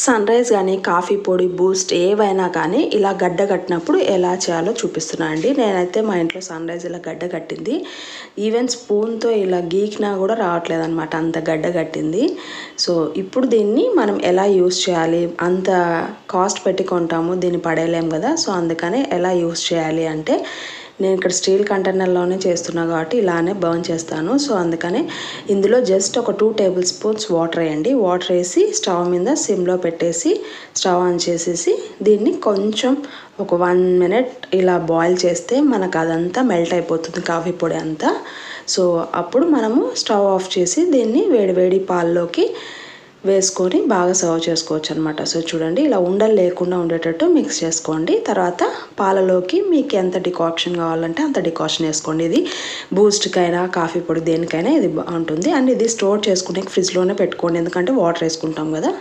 Sun rise కానీ coffee పొడి Boost ఏవైనా కానీ ఇలా గడ్డ కట్టినప్పుడు ఎలా చేయాలో చూపిస్తున్నా అండి. నేనైతే మా ఇంట్లో సన్ రైజ్ ఇలా గడ్డ కట్టింది. ఈవెన్ స్పూన్తో ఇలా గీకినా కూడా రావట్లేదు అనమాట అంత గడ్డ కట్టింది. సో ఇప్పుడు దీన్ని మనం ఎలా యూస్ చేయాలి? అంత కాస్ట్ పెట్టి కొంటాము దీన్ని పడేయలేము కదా. సో అందుకనే ఎలా యూస్ చేయాలి అంటే నేను ఇక్కడ స్టీల్ కంటైనర్లోనే చేస్తున్నా కాబట్టి ఇలానే బర్న్ చేస్తాను. సో అందుకనే ఇందులో జస్ట్ ఒక టూ టేబుల్ స్పూన్స్ వాటర్ వేయండి. వాటర్ వేసి స్టవ్ మీద సిమ్లో పెట్టేసి స్టవ్ ఆన్ చేసేసి దీన్ని కొంచెం ఒక వన్ మినిట్ ఇలా బాయిల్ చేస్తే మనకు అదంతా మెల్ట్ అయిపోతుంది కాఫీ పొడి అంతా. సో అప్పుడు మనము స్టవ్ ఆఫ్ చేసి దీన్ని వేడి వేడి పాల్లోకి వేసుకొని బాగా సర్వ్ చేసుకోవచ్చు అనమాట సో చూడండి ఇలా ఉండలు లేకుండా ఉండేటట్టు మిక్స్ చేసుకోండి. తర్వాత పాలలోకి మీకు ఎంత డికాక్షన్ కావాలంటే అంత డికాక్షన్ వేసుకోండి. ఇది బూస్ట్కైనా కాఫీ పొడి దేనికైనా ఇది బాగుంటుంది అండ్ ఇది స్టోర్ చేసుకునే ఫ్రిడ్జ్లోనే పెట్టుకోండి. ఎందుకంటే వాటర్ వేసుకుంటాం కదా.